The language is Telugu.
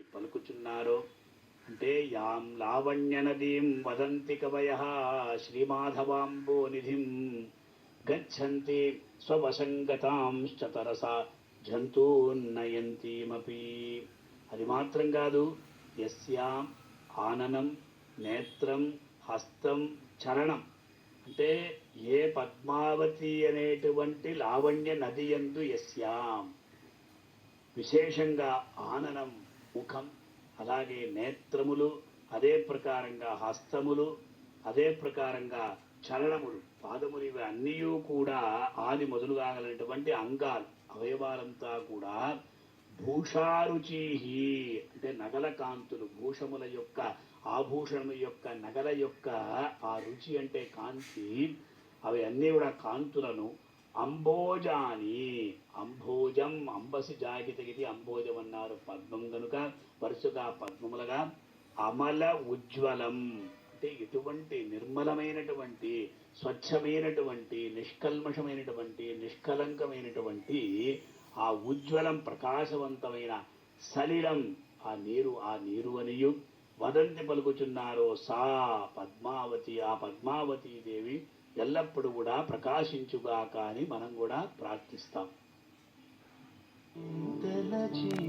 పలుకుచున్నారో? అంటే యాం లావణ్య నదీం వదంతి కవయ శ్రీమాధవాంబో నిధిం గచ్చంతి స్వవసంగతాంశ్చ జంతూన్నయంతీమీ అది మాత్రం కాదు యస్యాం ఆననం నేత్రం హస్తం చరణం. అంటే ఏ పద్మావతి అనేటువంటి లావణ్య నది యందు యస్యాం. విశేషంగా ఆననం ముఖం అలాగే నేత్రములు అదే ప్రకారంగా హస్తములు అదే ప్రకారంగా చలనములు పాదములు ఇవి అన్నీ కూడా ఆది మొదలుగాగలటువంటి అంగాలు. అవయవాలంతా కూడా భూషారుచి అంటే నగల కాంతులు భూషముల యొక్క ఆభూషణము యొక్క నగల యొక్క ఆ రుచి అంటే కాంతి అవి అన్నీ కూడా కాంతులను అంబోజాని అంబసి జాగితగిది అంబోజం అంబోదమన్నారు పద్మం గనుక వరుసగా పద్మములుగా అమల ఉజ్వలం. అంటే ఇటువంటి నిర్మలమైనటువంటి స్వచ్ఛమైనటువంటి నిష్కల్మషమైనటువంటి నిష్కలంకమైనటువంటి ఆ ఉజ్వలం ప్రకాశవంతమైన సలిలం ఆ నీరు ఆ నీరు అనియు. వదంతి పలుకుచున్నారో సా పద్మావతి ఆ పద్మావతి దేవి ఎల్లప్పుడూ కూడా ప్రకాశించుగాక అని మనం కూడా ప్రార్థిస్తాం. 그 렇.